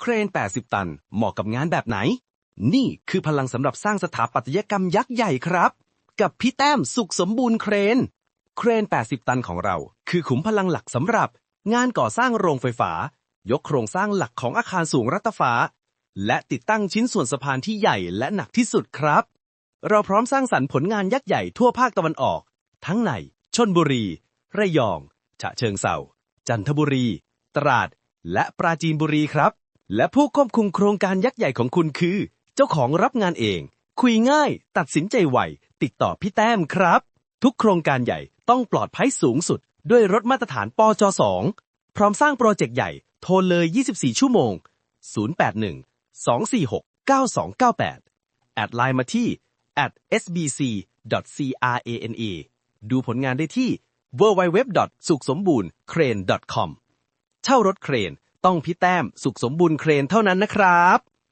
เครน 80 ตัน เหมาะกับงานแบบไหน นี่คือพลังสำหรับสร้างสถาปัตยกรรมยักษ์ใหญ่ครับ กับพี่แต้มสุขสมบูรณ์เครน เครน 80 ตันของเรา คือขุมพลังหลักสำหรับ งานก่อสร้างโรงไฟฟ้า ยกโครงสร้างหลักของอาคารสูงรัตฟ้า และติดตั้งชิ้นส่วนสะพานที่ใหญ่และหนักที่สุดครับ เราพร้อมสร้างสรรค์ผลงานยักษ์ใหญ่ทั่วภาคตะวันออก ทั้งในชนบุรี ระยอง ฉะเชิงเซาจันทบุรี ตราด และปราจีนบุรีครับ และผู้ควบคุมโครงการยักษ์ใหญ่ของคุณคือ เจ้าของรับงานเอง คุยง่าย ตัดสินใจไว ติดต่อพี่แต้มครับ ทุกโครงการใหญ่ต้องปลอดภัยสูงสุด ด้วยรถมาตรฐานปจ2พร้อมสร้างโปรเจกต์ใหญ่ โทรเลย 24 ชั่วโมง 081 246 9298 แอดไลน์มาที่ at sbc.crana ดูผลงานได้ที่ www. สุขสมบูรณ์ crane.com เช่ารถเครน ต้องพี่แต้มสุขสมบูรณ์เครนเท่านั้นนะครับ